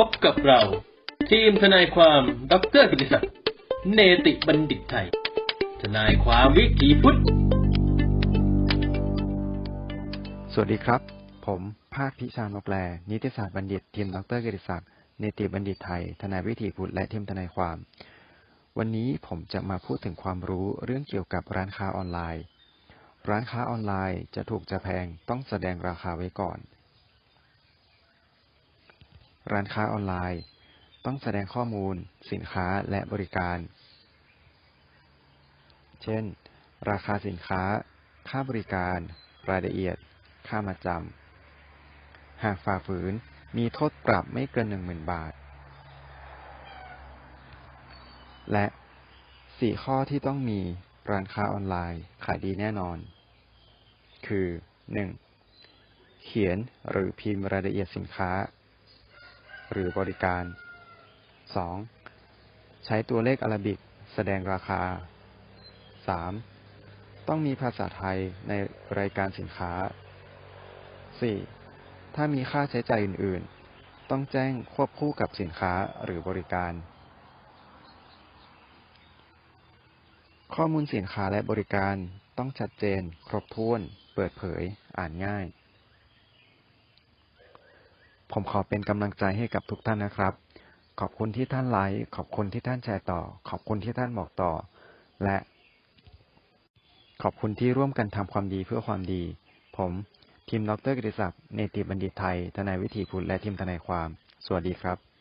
พบกับเรา ทีมทนายความดรกิติศักดิ์เนติบัณฑิตไทย ทนายความวิถีพุทธ สวัสดีครับ ผมภาคพิชานกแลนิติศาสตร์บัณฑิต ทีมดรกิติศักดิ์เนติบัณฑิตไทย ทนายวิถีพุทธและทีมทนายความ วันนี้ผมจะมาพูดถึงความรู้เรื่องเกี่ยวกับร้านค้าออนไลน์ ร้านค้าออนไลน์จะถูกจะแพงต้องแสดงราคาไว้ก่อน ร้านค้าออนไลน์ ต้องแสดงข้อมูล สินค้าและบริการ เช่น ราคาสินค้า ค่าบริการ รายละเอียด ค่ามาจำ หากฝ่าฝืนมีโทษปรับไม่เกิน10,000บาท และ4ข้อที่ต้องมีร้านค้าออนไลน์ขายดีแน่นอน คือ 1. เขียนหรือพิมพ์รายละเอียดสินค้า หรือบริการ 2. ใช้ตัวเลขอารบิกแสดงราคา 3. ต้องมีภาษาไทยในรายการสินค้า 4. ถ้ามีค่าใช้จ่ายอื่น ๆ ต้องแจ้งควบคู่กับสินค้าหรือบริการ ข้อมูลสินค้าและบริการต้องชัดเจน ครบถ้วน เปิดเผย อ่านง่าย ผมขอเป็นกำลังใจให้กับทุกท่านนะครับ ขอบคุณที่ท่านไลค์ขอบคุณที่ท่านแชร์ต่อ ขอบคุณที่ท่านบอกต่อ และขอบคุณที่ร่วมกันทำความดีเพื่อความดี ผมทีมดรกฤติศักดิ์เนติบัณฑิตไทย ทนายวิถีพุทธและทีมทนายความ สวัสดีครับ